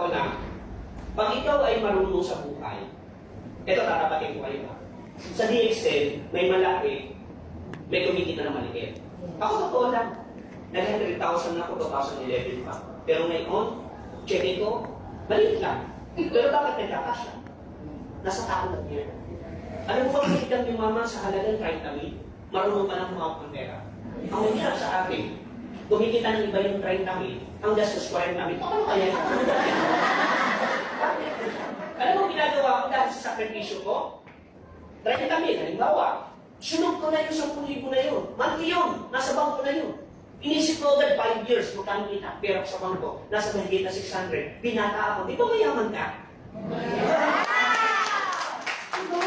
Ikaw lang, pag ikaw ay marunong sa buhay, ito tatapatin ko kayo ha. Sa DXL, may malaki, may kumikita na maliit. Ako totoo lang, nag-100,000 na ako 2011 pa. Pero ngayon, check ko, maliit lang. Pero bakit nagkakasya? Nasa tao lang yan. Alam mo ba kung biglang yumaman sa halagang 30 mil, marunong pa lang pera. Ang mahirap sa akin, kumikita ng iba yung 30 mil, ang gastos 40 mil, paano kaya yan? Alam mo, ginagawa ko dahil sa sakripisyo ko, 30 mil, halimbawa, sunod ko na yung 10,000 na yun. Monthly yun, nasa bangko na yun. Inisip ko agad 5 years, magkano kita, pera sa bangko, nasa mahigit na 600, binata ako, di ba mayaman ka? Diba?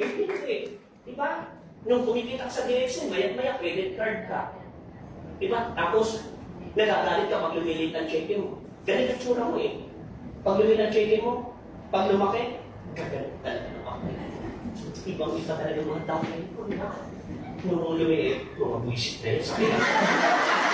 Eh, hindi. Diba? Nung kumikita ka sa direksyon, mayat-maya, credit card ka. Diba? Tapos, nagagalit ka pag lumilit ang cheque mo. Ganun ang tsura mo eh. Pag lumilit ang cheque mo, pag lumaki, gagalit talaga ng ako. Ibang iba talaga mga tao. Diba? Nung lumilit, mga buwisit na yun sa akin.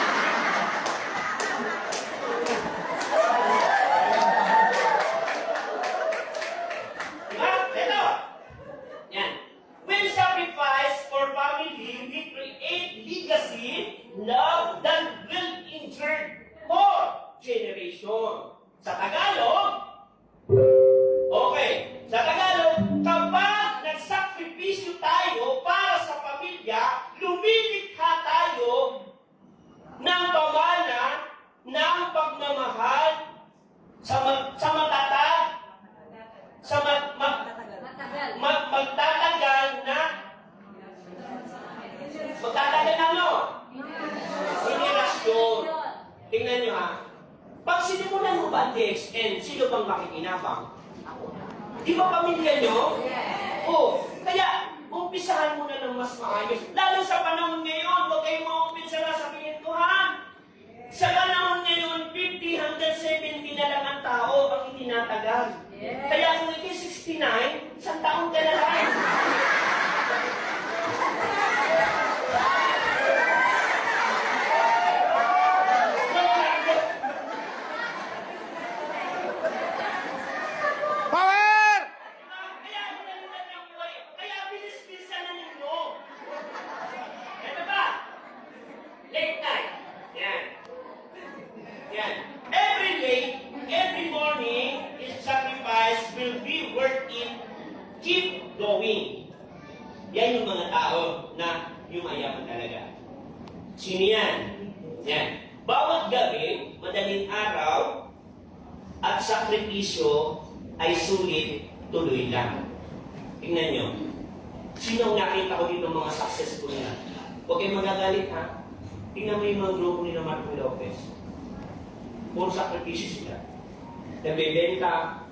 Nagbebenta,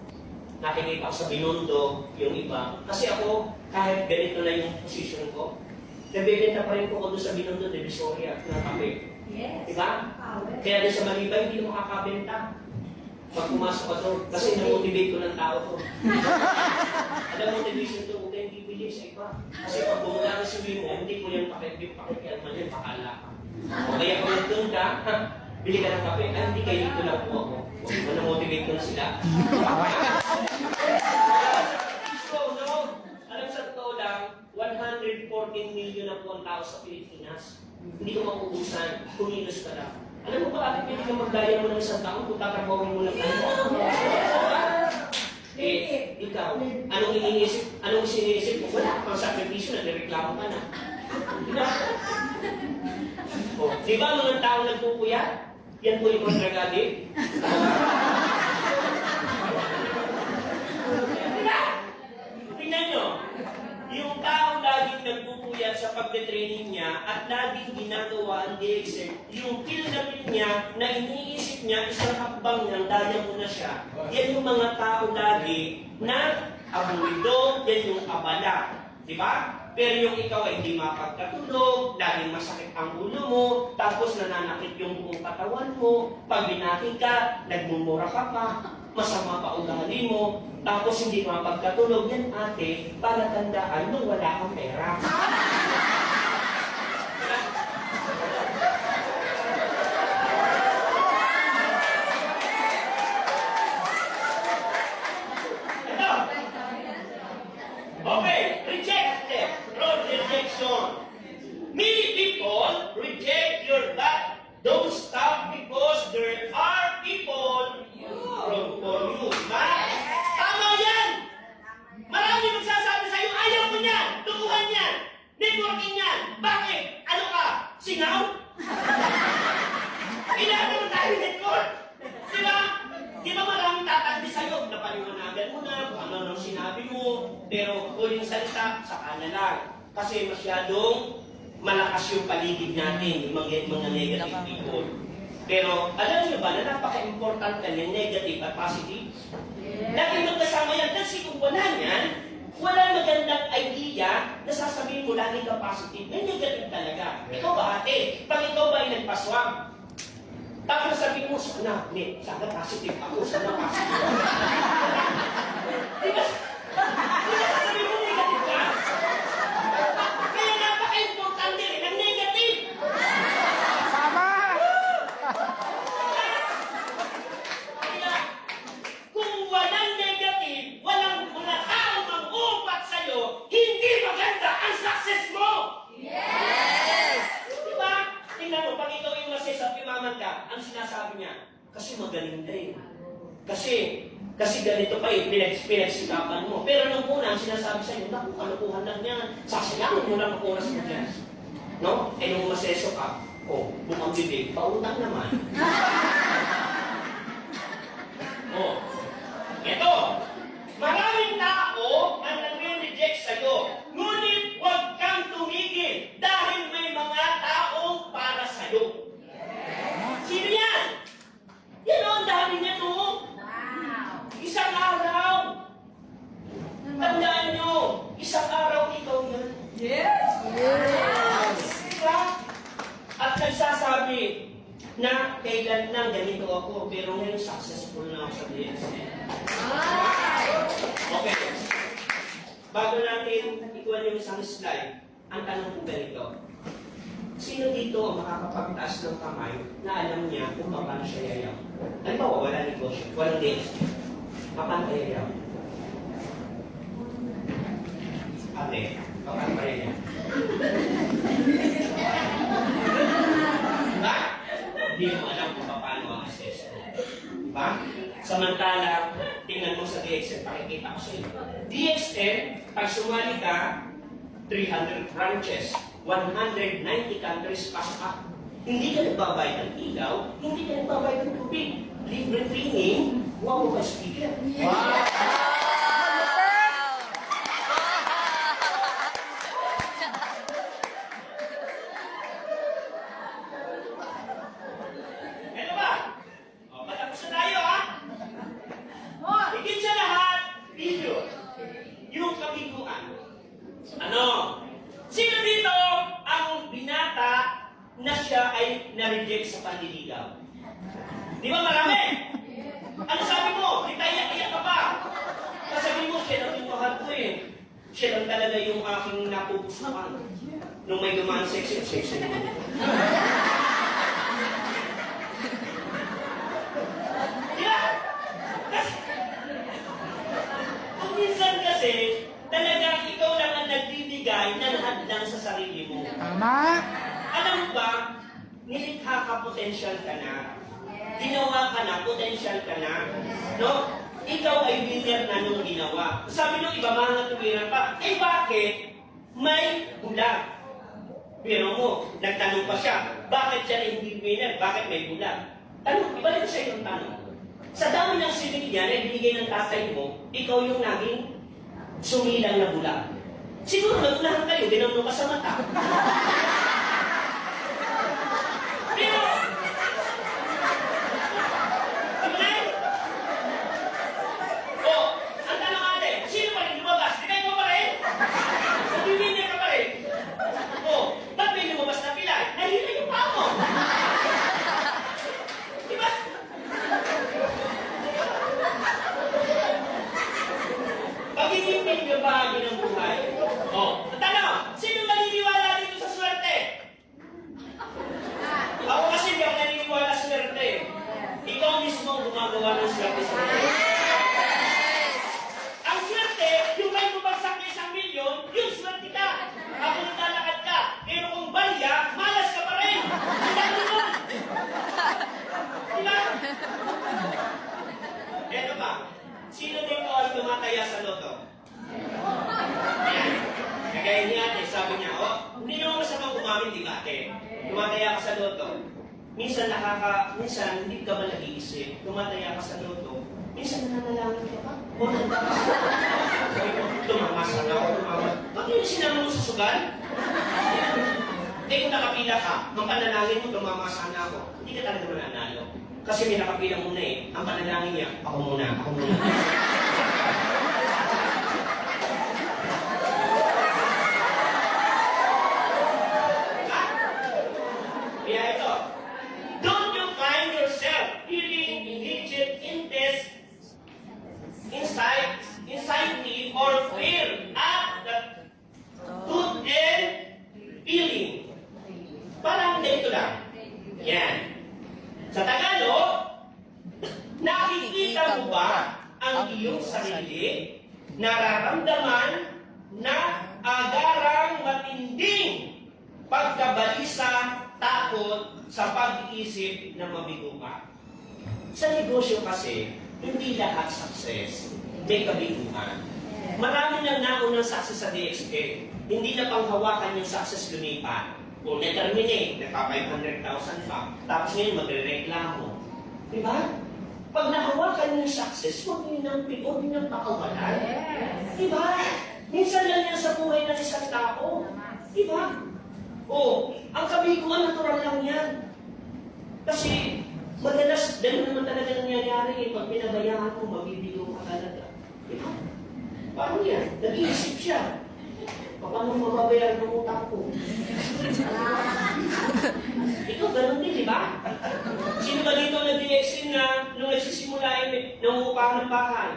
nakikita ko sa binundo yung iba. Kasi ako, kahit ganito na yung position ko, nagbebenta pa rin po ako doon sa binundo, Divisoria, ng kape. Yes. Diba? Power. Kaya din sa Manibay, hindi na makakabenta. Pag pumasok ka doon, kasi na-motivate ko ng tao ko. Alam motivation to, huwag kayong bibili sa iba. Kasi pag bumula ka sa mo, hindi ko yan pakipip, pakikialman yan, pakala ka. O kaya kung nandun ka, bili ka ng kape, ah, hindi kayo dito lang po ako. O, na-motivate ko na sila. So, no, alam sa totoo lang, 114 million na po ang tao sa Pilipinas. Hindi ko mauubusan, kumilos ka lang. Alam mo ba bakit pwede kang magdaya mo ng isang taon kung tatrabawin mo lang ano? Eh, ikaw, anong iniisip, anong siniisip mo? Wala kang sakripisyo, nagreklamo ka na. Di ba? Oh, di ba mga tao nagpupuyat? Yan po yung kontragadi. Diba? Tingnan nyo, yung tao laging nagpupuyat sa pagbe-training niya at laging ginagawa ang DXL, yung kill na niya na iniisip niya isang hakbang niyang daya mo na siya. Yan yung mga tao lagi na abulido, yan yung abala. Di ba? Pero yung ikaw ay hindi mapagkatulog, laging masakit ang ulo mo, tapos nananakit yung buong katawan mo, pag binati ka, nagmumura ka pa, masama pa ugali mo, tapos hindi ka mapagkatulog, yan ate, para tandaan nung wala kang pera. Di ba maraming tatandi sa'yo? Napaliwanagan mo na kung ano nang sinabi mo. Pero huling salita, saka na lang. Kasi masyadong malakas yung paligid natin, yung mga, mga negative people. Pero alam niyo ba na napaka-important ng negative at positive? Lagi magkasama yan kasi kung wala yan, wala magandang idea na sasabihin mo lagi ka positive. May negative talaga. Ikaw ba ate? Pag ikaw ba ay nagpaswag, tapos sabihin mo, sana, ne, sana positive ako, sana positive ako. Di ba? Di ba sasabihin mo negative ka? Kaya napaka-importante rin ang negative. Kaya, kung walang negative, walang mga tao mag-upat sa'yo, hindi maganda ang success mo! Yes! Di ba? Tingnan mo, pag ikaw yung masaya ka, ang sinasabi niya, kasi magaling na eh. Kasi, kasi ganito pa eh, pinag pinagsikapan mo. Pero nung una, ang sinasabi sa'yo, naku, kalukuhan lang yan. Sasayangan mo lang ang oras mo dyan. No? Eh nung maseso ka, oh, bukang bibig, pautang naman. Oh. Ito, maraming tao ang nagre-reject sa'yo. Ngunit huwag kang tumigil dahil may mga taong para sa'yo. Sino yan? Yan o, ang dami niya to. Isang araw. Tandaan nyo, isang araw ikaw yan. Diba? At nagsasabi na kailan lang ganito ako, pero ngayon successful na ako sa DSN. Okay. Bago natin ikuha yung isang slide, ang tanong ko ganito. Sino dito ang makakapagtaas ng kamay na alam niya kung paano siya yayaw? Halimbawa, wala negosyo, walang DSN. Paano kaya yayaw? Ate, paano kaya yayaw? Diba? Hindi mo alam kung paano ang assess mo. Diba? Samantala, tingnan mo sa DXN, pakikita ko sa iyo. DXN, pag sumali ka, 300 branches, 190 countries pass up. Hindi ka nagbabayad ng ilaw, hindi ka nagbabayad ng tubig. Libre training, wow ka speaker. Ano ba? O, patapos na tayo ha? Higit sa lahat, video. Yung kabiguan. Ano? Sino dito ang binata na siya ay na-reject sa panliligaw? Di ba marami? Ano sabi mo? Itaiyak-iyak ka pa. Kasabi mo, siya lang yung mahal ko eh. Siya lang talaga yung aking napupusukan. Nung may dumaan sexy, sexy naman. Di ba? Kasi, kung minsan kasi, talagang ikaw lang ang nagbibigay ng hadlang sa sarili mo. Tama. Alam mo ba, nilikha ka, potential ka na. Ginawa ka na, potential ka na. No? Ikaw ay winner na nung ginawa. Sabi nung iba, mga tuwiran pa, eh bakit may bulag? Pero mo, nagtanong pa siya, bakit siya hindi winner? Bakit may bulag? Tanong, ibalik iyo ang tanong. Sa dami ng sinig niya na ibinigay ng tatay mo, ikaw yung naging sumilang na bulag. Siguro nagunahan kayo, ginamno ka sa mata. goodbye sugal? Eh kung nakapila ka, ang panalangin mo, tumamasan na ako, hindi ka talaga mananalo. Kasi may nakapila muna eh, ang panalangin niya, ako muna, ako muna. Kaya ito, don't you find yourself feeling rigid in this inside, anxiety or fear at the truth and feeling? Parang ganito lang. Yan. Sa Tagalog, nakikita mo ba ang iyong sarili nararamdaman na agarang matinding pagkabalisa, takot sa pag-iisip na mabigo ka. Sa negosyo kasi, hindi lahat success. May kabiguan. Marami nang naunang success sa DXK. Hindi na panghawakan yung success lumipat. Kung na-terminate, nagpa 500,000 pa, tapos ngayon magre-reklamo. Di ba? Pag nahawakan yung success, huwag niyo nang huwag niyo nang pakawalan. Di ba? Minsan lang yan sa buhay ng isang tao. Di ba? O, ang kabiguan, natural lang yan. Kasi, madalas, ganun naman talaga nangyayari eh. Pag pinabayaan mo, mabibigo ka talaga. Di ba? Paano yan? Nag-iisip siya. Paano mababayaran ng utang ko? Ikaw, ganun din, di ba? Sino ba dito na DXin na nung nagsisimula yung nangungupahan ng bahay?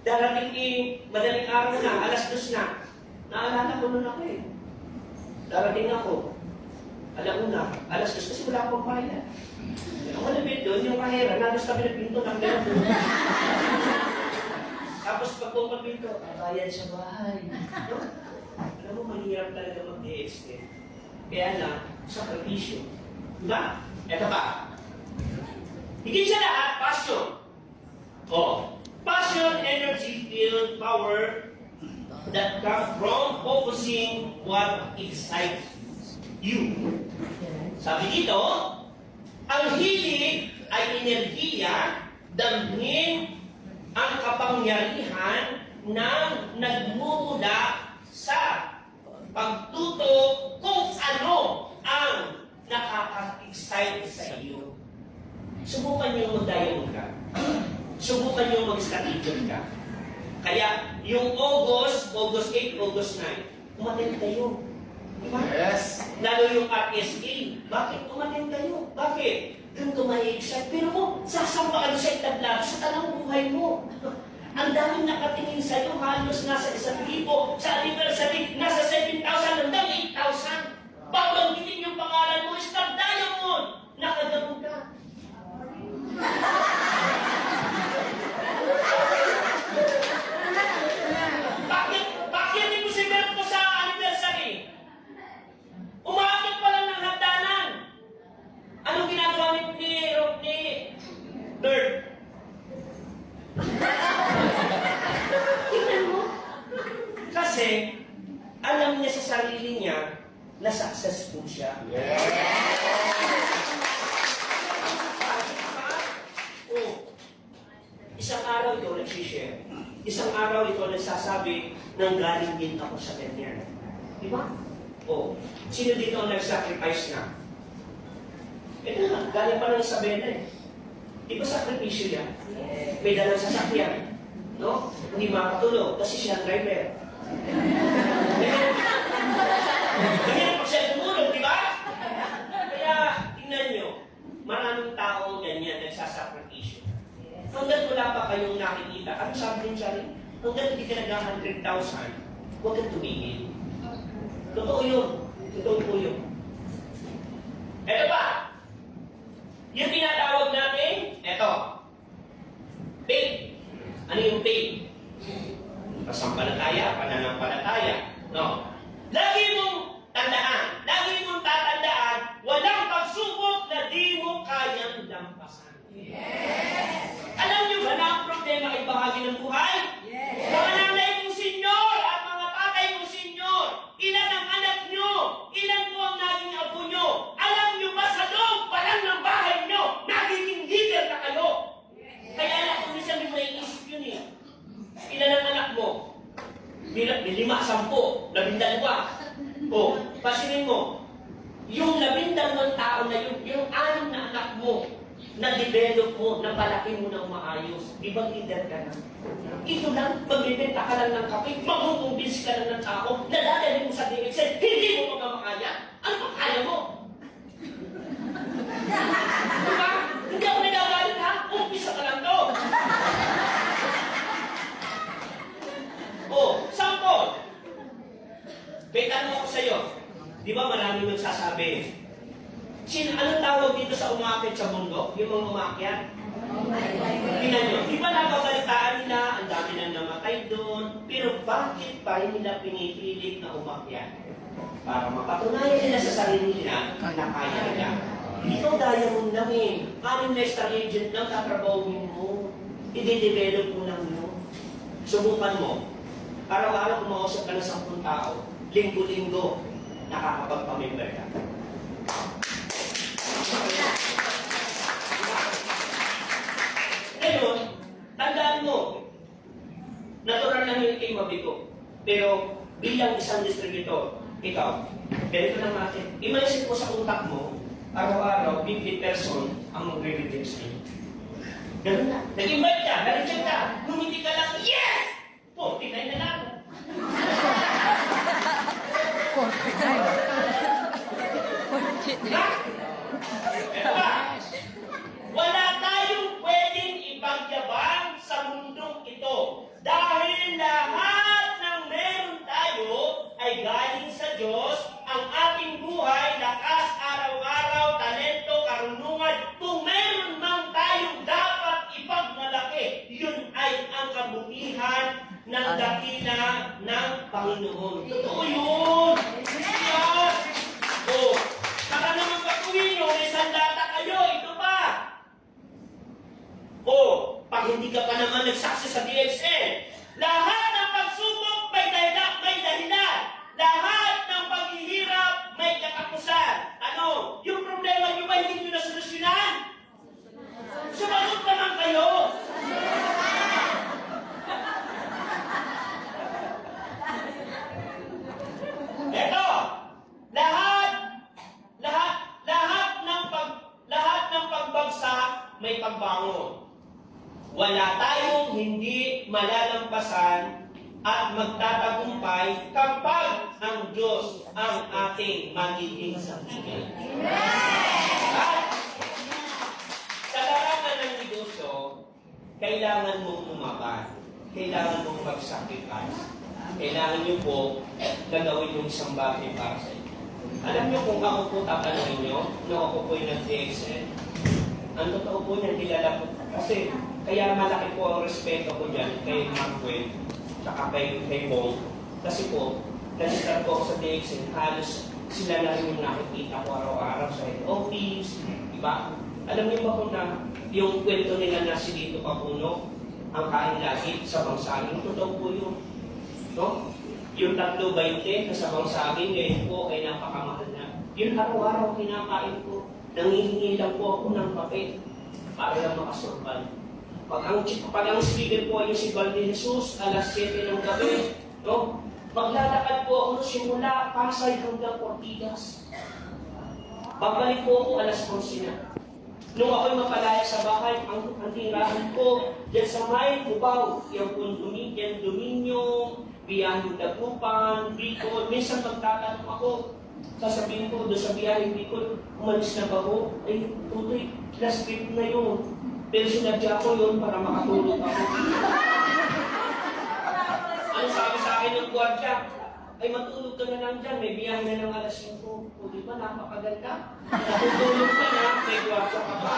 Darating eh, madaling araw na, alas dos na. Naalala ko nun ako eh. Darating ako. Alauna, alas dos kasi wala akong bayad. Ang malapit doon, yung kahera, nalas kami ng pinto ng pinto. Tapos pag bumag pinto, bayad sa bahay. No? Alam mo, mahirap talaga mag-DXT. Kaya lang, sakripisyo. Diba? Eto pa. Higit sa lahat, passion. Oh, passion, energy, feel, power that come from focusing what excites you. Sabi dito, ang hilig ay enerhiya, damhin ang kapangyarihan ng nagmumula sa pagtuto kung ano ang nakaka-excite sa iyo. Subukan niyo mag-diamond ka. Subukan niyo mag-strategic ka. Kaya yung August, August 8, August 9, umatin kayo. Di ba? Yes. Lalo yung RSA. Bakit umatin kayo? Bakit? Doon ka may-excite. Pero mo, sasamba ka doon sa itablado sa tanang buhay mo. Ang daming nakatingin sa iyo, halos nasa isang libo. Sa anniversary, nasa 7,000 hanggang 8,000. Babanggitin yung pangalan mo, Star Diamond. Nakagano'n ka. Bakit? Bakit hindi mo si Berto sa anniversary? Umakit pa lang ng hagdanan. Anong ginagawa ni ni, ni Bird? Tingnan mo. Kasi, alam niya sa sarili niya na successful siya. Oh, isang araw ito nagsishare. Isang araw ito nagsasabi ng galing din ako sa ganyan. Di ba? Oh, sino dito ang nag-sacrifice na? Ito na, galing pa ng Isabela eh. Di ba sakripisyo yan? May dalang sasakyan. No? Hindi makatulog kasi siya ang driver. Ganyan pag siya tumulog, di ba? Kaya, tingnan nyo, maraming taong ganyan nagsasakripisyo. Hanggang wala pa kayong nakikita, ano sabi ni Charlie? Hanggang hindi ka nag 100,000, huwag kang tumigil. Totoo yun. Totoo po yun. Ito pa. Yung tinatawag natin, ito. Faith. Ano yung faith? Pasampalataya, pananampalataya. No. Lagi mong tandaan, lagi mong tatandaan, walang pagsubok na di mo kayang lampasan. Alam niyo ba na ang problema ay bahagi ng buhay? Mga nanay kong senyor at mga tatay kong senyor, ilan ang anak nyo? Ilan po ang naging apo nyo? Alam niyo ba sa loob pa lang ng Lima, lima sampo, labindalwa. O, pasinin mo, yung labindalawang tao na yun, yung anim na anak mo, na-develop mo, napalaki mo ng maayos, ibang leader ka na. Ito lang, magbibenta ka lang ng kape, magkukumbins ka lang ng tao, nadadali mo sa DXL, hindi mo magamakaya. Ano pa kaya mo? Diba? Hindi ako nagagalit ha? Umpisa ka lang to. Oh, sample. May tanong ako sa'yo. Di ba maraming nagsasabi? Sin, anong tawag dito sa umakit sa bundok? Yung mga umakyat? Tingnan nyo, di ba nakabalitaan nila, ang dami na namatay doon, pero bakit pa nila pinipilit na umakyat? Para mapatunayan nila sa sarili nila na kaya nila. Ikaw diamond lang eh. Anim na star agent lang tatrabawin mo. I-develop mo lang yun. Subukan mo. Araw-araw kumausap ka ng sampung tao. Linggo-linggo, nakakapagpamember ka. Ngayon, tandaan mo, natural lang yung kay mabigo. Pero bilang isang distributor, ikaw, ganito lang natin. Imagine mo sa utak mo, araw-araw, 50 person ang magre-reject sa'yo. Ganun na. Nag-invite ka, na-reject ka. Hindi ka lang, yes! 49 na lang. Ha? Eto ba? Wala tayong pwedeng ipagyabang sa mundong ito. Dahil lahat ng meron tayo ay galing sa Diyos. Ang ating buhay, lakas, araw-araw, talento, karunungan. Kung meron man tayong dapat ipagmalaki, yun ay ang kabutihan ng dakila ng Panginoon. Totoo yun! Yes! Oh, saka naman pag-uwi nyo, may sandata kayo, ito pa. O, pag hindi ka pa naman nagsaksi sa DXL, lahat ng pagsubok may dahilan, may dahilan. Lahat ng paghihirap may katapusan. Ano? Yung problema nyo ba hindi nyo nasolusyonan? Sumagot naman kayo. Eto, lahat, lahat, lahat ng pag, lahat ng pagbagsak may pagbangon. Wala tayong hindi malalampasan at magtatagumpay kapag ang Diyos ang ating magiging saksigan. At sa larangan ng negosyo, kailangan mong umaban. Mag-sacrifice. Kailangan niyo po gagawin yung isang bagay para sa inyo. Alam niyo kung ako po tatanungin niyo, nung ako po yung nag-DXL, ang totoo po niyan, kilala ko. Kasi, kaya malaki po ang respeto ko dyan kay Markwell, tsaka kay, kay Bong. Kasi po, nag-start po ako sa DXL, halos sila na rin yung nakikita ko araw-araw sa head office, di ba? Alam niyo ba kung na yung kwento nila na si Dito Papuno, ang kain lagi sa bangsaging, totoo po yun. No? Yung tatlo 20 na sa bangsaging, ngayon po ay napakamahal na. Yun araw-araw kinakain ko. Nangihingi lang po ako ng kape para lang makasurvive. Pag ang, pag ang speaker po ay yung si Balde Jesus, alas 7 ng gabi, no? Maglalakad po ako simula Pasay hanggang Ortigas. Babalik po ako alas 11 na. Nung ako'y mapalaya sa bahay, ang, ang tirahan ko, dyan sa may Cubao, yung yan Dominyo, biyaheng Dagupan, Bicol, minsan magtatanong ako, sasabihin ko doon sa biyaheng Bicol, umalis na ba ko? Ay, tutoy, last trip na yun. Pero sinadya ko yun para makatulog ako. Ano sabi sa akin ng gwardiya? Ay, matulog ka na lang dyan. May biyahe na ng alas 5. O, di ba? Napakaganda. Natutulog ka na, may gwardiya ka pa.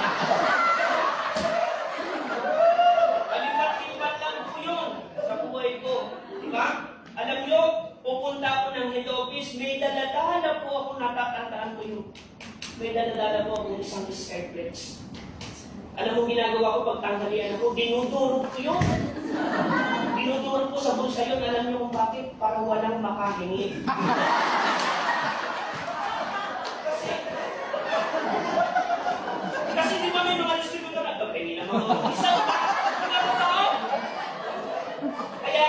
Kalipat-lipat lang po yun sa buhay ko. Di ba? Alam nyo, pupunta ako ng head office, may daladala po ako, natatandaan ko yun. May daladala po ako ng isang skyflex. Alam mo ginagawa ko pag tanghalian ako, dinudurog ko yun. Dinudurog ko sa bulsa yun, bakit para walang makahingi. kasi, kasi di ba may mga distributor na gabay na mga isang mga tao? Oh. Kaya,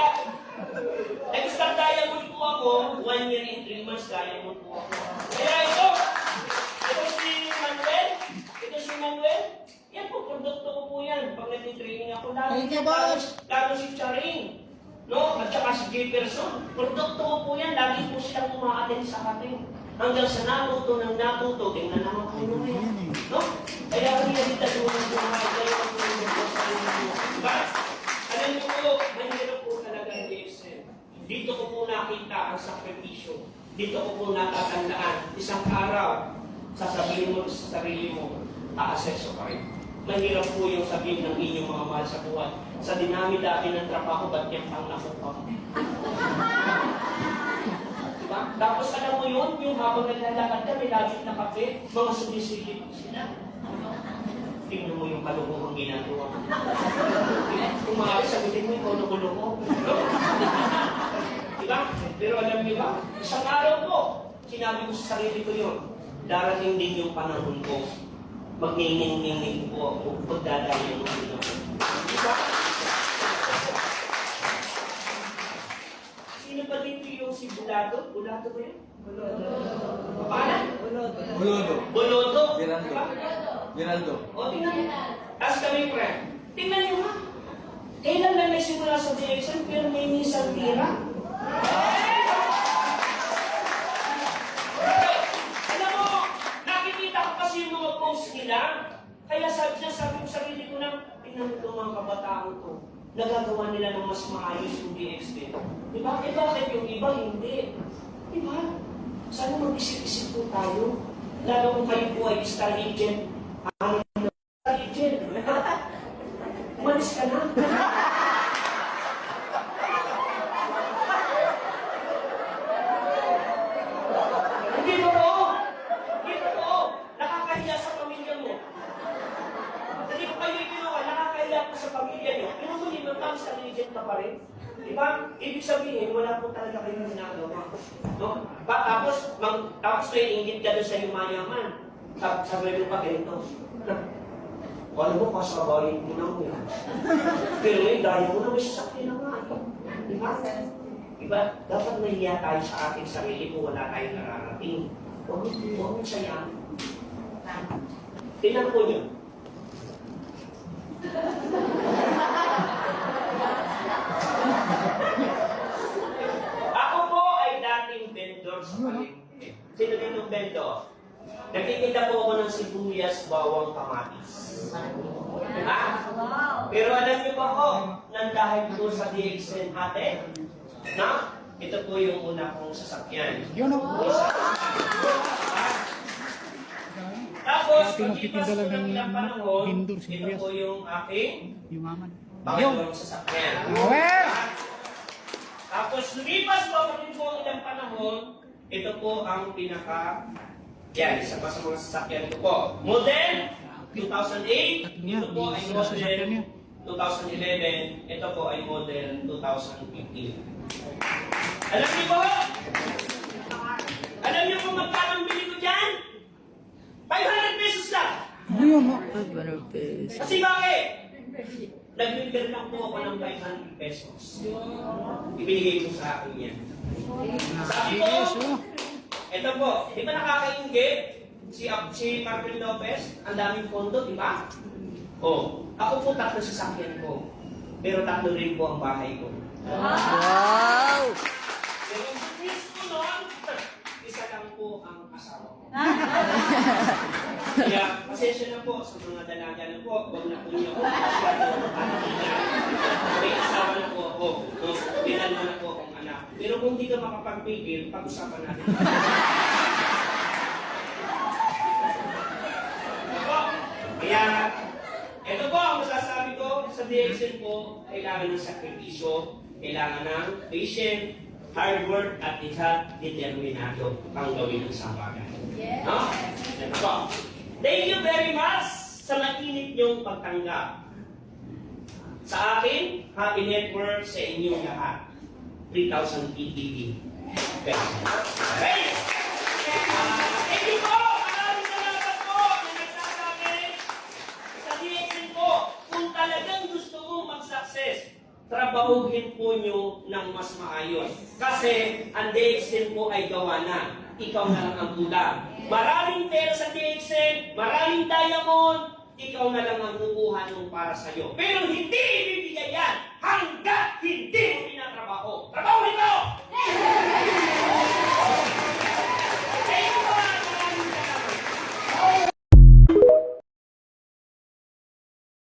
nag-start diamond ako, one year and three months diamond po ako. Kaya ito, ito si Manuel, ito si Manuel, yan po, produkto ko po yan. Pag nag-training ako, lalo, Thank you, boss. lalo si Charing. No? At saka si Jefferson. Produkto ko po yan. Lagi po silang umaatin sa atin. Hanggang sa natuto ng natuto, tingnan naman po nyo ngayon. No? Kaya kung yan dito ng buhay, kayo ang tulong po sa inyo. Diba? Alam niyo po, mahirap po talaga ang DXL. Dito ko po nakita ang sakripisyo. Dito ko po natatandaan. Isang araw, sasabihin mo sa sarili mo, aaseso ka rin. Mahirap po yung sabihin ng inyong mga mahal sa buhay. Sa dinami-dami ng trabaho, ba't yan pang nakuha? Diba? Tapos alam mo yun, yung habang naglalakad ka, may lagit na kape, mga sumisilip sila. Tingnan mo yung kalukuhang ginagawa mo. Kung maaari, sagutin mo yung. No? diba? Pero alam niyo ba, isang araw po, sinabi ko sa sarili ko yun, darating din yung panahon ko, magniningning po ako, pagdadali mo dito. Diba? Sino ba dito yung si Bulato? Bulato ba yun? Paano? Buludo. Bolodo. Geraldo. Diba? Geraldo. O, tingnan niyo. Tapos kami, pre. Tingnan niyo ha. Kailan lang nagsimula sa direction, pero may minsan tira. Alam nila. Kaya sabi niya, sabi ko sa sarili ko na, tingnan mga kabataan ko. Nagagawa nila ng mas maayos yung DXD. Di ba? Eh bakit yung iba hindi? Di ba? Sana mag-isip-isip po tayo. Lalo kung kayo po ay star agent. Ano na star agent? Umalis ka na. Hindi totoo. Hindi totoo. Nakakahiya sa pamilya mo. Hindi ko kayo ginawa, nakakahiya po sa pamilya niyo. Pero kung hindi mo sa agent ka pa rin. Di ba? Ibig sabihin, wala po talaga kayong ginagawa. No? Ba, tapos, mang, tapos may ingit ka doon sa yung mayaman. Sa, sa mo pa ganito. Wala mo, kasabayin mo na mo yan. Pero ngayon, dahil mo na may sasakyan na nga. Di ba? Diba? Dapat nahiya tayo sa ating sarili kung wala tayong nararating. Huwag huwag mong sayang. Tingnan po niyo. Ako po ay dating vendor sa palengke. Sino din yung vendor? Nagtitinda po ako ng sibuyas, bawang, kamatis. Ha? Pero alam niyo ba po, nang dahil po sa DXN ate, na, ito po yung una kong sasakyan. Yun ako. Isa. Tapos, pagkipas lang ng ng ilang panahon, ito po yung aking Yumaman. Pangalawang sasakyan. Well. Tapos lumipas po rin po ang ilang panahon, ito po ang pinaka, yan, isa pa sa mga sasakyan ko po. Model 2008, ito po ay model 2011, ito po ay model 2015. Alam niyo po? Alam niyo kung magkano ang bili ko dyan? 500 pesos lang! Yun, no? Kasi bakit? Nag-deliver lang po ako ng 500 pesos. Ibinigay ko sa akin yan. Sabi ko, Yes, oh. ito po, di ba nakakaingit si, si Marvin Lopez? Ang daming pondo, di ba? Oh, ako po tatlo sa sakyan ko. Pero tatlo rin po ang bahay ko. Wow! Pero yung business ko noon, isa lang po ang asawa ko. Kaya, pasensya na po sa mga dalaga na po. Huwag na po niyo ako May asawa na po ako. No? Mo na po akong anak. Pero kung di ka makapagpigil, pag-usapan natin. Ito, Kaya, ito po ang masasabi ko sa DXN po, kailangan ng sakripisyo, kailangan ng patient, hard work, at isa determinado ang gawin ng sabagan. No? Ito po. Thank you very much sa mainit niyong pagtanggap. Sa akin, Happy Network sa inyong lahat. 3,000 PTV. Okay? Ah, thank you po! Maraming salamat po na nagsasabi sa DXN po, kung talagang gusto mong mag-success, trabahuhin po nyo ng mas maayos. Kasi ang DXL po ay gawa na. Ikaw na lang ang gulang. Maraming pera sa DXL, maraming diamond, ikaw na lang ang kukuha nung para sa'yo. Pero hindi ibibigay yan hanggat hindi mo pinatrabaho. Trabahuhin mo!